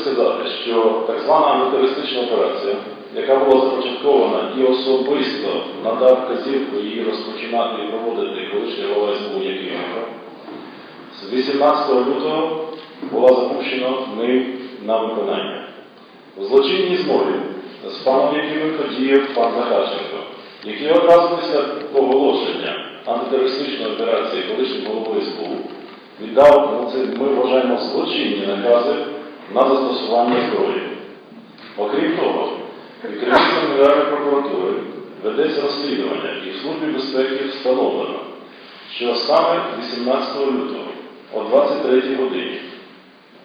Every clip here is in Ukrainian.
сказати, що так звана антитерористична операція, яка була започаткована і особисто надав вказівку її розпочинати і проводити колишній голова СБУ Якименко, з 18 лютого була запущена ним на виконання. У злочинній змові з паном Якименко діяв пан Захарченко, який одразу після оголошення антитерористичної операції колишнім головою СБУ віддав, ну, ми вважаємо злочинні накази на застосування зброї. Окрім того, від Генеральної прокуратури ведеться розслідування і в Службі безпеки встановлено, що саме 18 лютого о 23 годині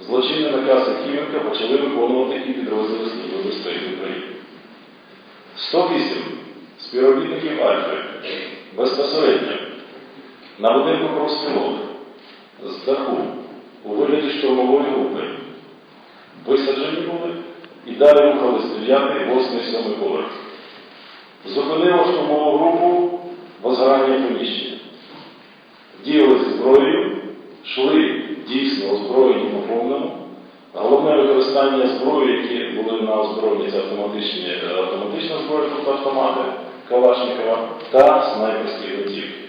злочинний наказ Якименка почали виконувати і підрозділи Служби безпеки України. 108 співробітників Альфи безпосередньо на будинку профспілок з даху у вигляді штурмової групи висаджені були і далі рухались 9, 8, 7 поверх. Зупинило штурмову групу возгорання приміщення. Діяли зі зброєю, йшли дійсно озброєні по повному. Головне використання зброї, які були на озброєнні, це автоматичні, е, автоматична зброя, тобто автомати Калашникова та снайперські гвинтівки.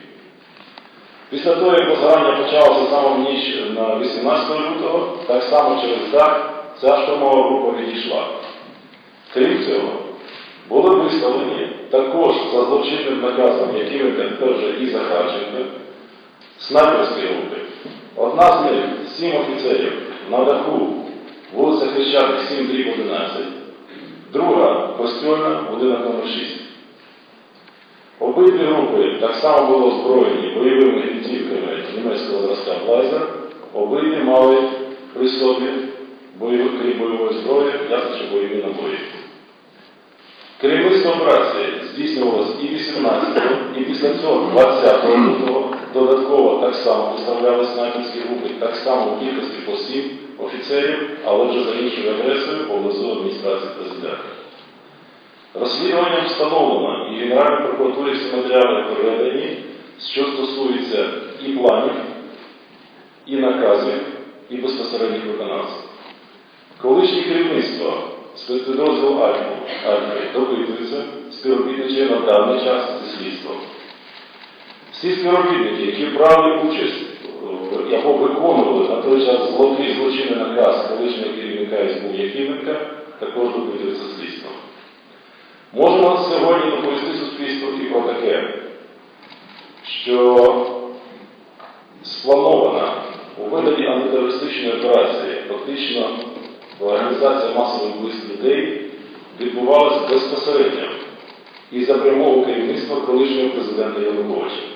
Після того, як возгорання почалося саме ніч на 18 лютого, так само через дах ця штурмова група відійшла. Крім цього, були виставлені також за злочинним наказом, який тепер вже і Захарченко, снайперські групи. Одна з них, сім офіцерів на даху, вулиця Хрещатик 7 дріб 11, друга костюльна, будинок номер 6. Обидві групи так само були озброєні бойовими гвинтівками німецького зразка Блайзер. Обидві мали при собі бойові, крім бойової зброї, ясно, бойові набої. Керівництво операції здійснювалося і 18 і після цього 20 лютого додатково так само виставляли снайперські групи, так само в кількості по 7 офіцерів, але вже за іншою адресою поблизу адміністрації президента. Розслідуванням встановлено і Генеральній прокуратурі всі матеріали передані, що стосується і планів, і наказів, і безпосередніх виконавців. Колишнє керівництво спецпідрозділу Альфи допитується, співробітничає на даний час зі слідством. Всі співробітники, які брали участь в- або виконували на той час злотий злочинний наказ колишнього керівника СБУ Якименка, також допитуються слідством. Можемо сьогодні доповісти суспільству і про таке, що спланована у вигляді антитерористичної операції, фактично організація масових вбивств людей відбувалася безпосередньо і за прямого керівництва колишнього президента Януковича.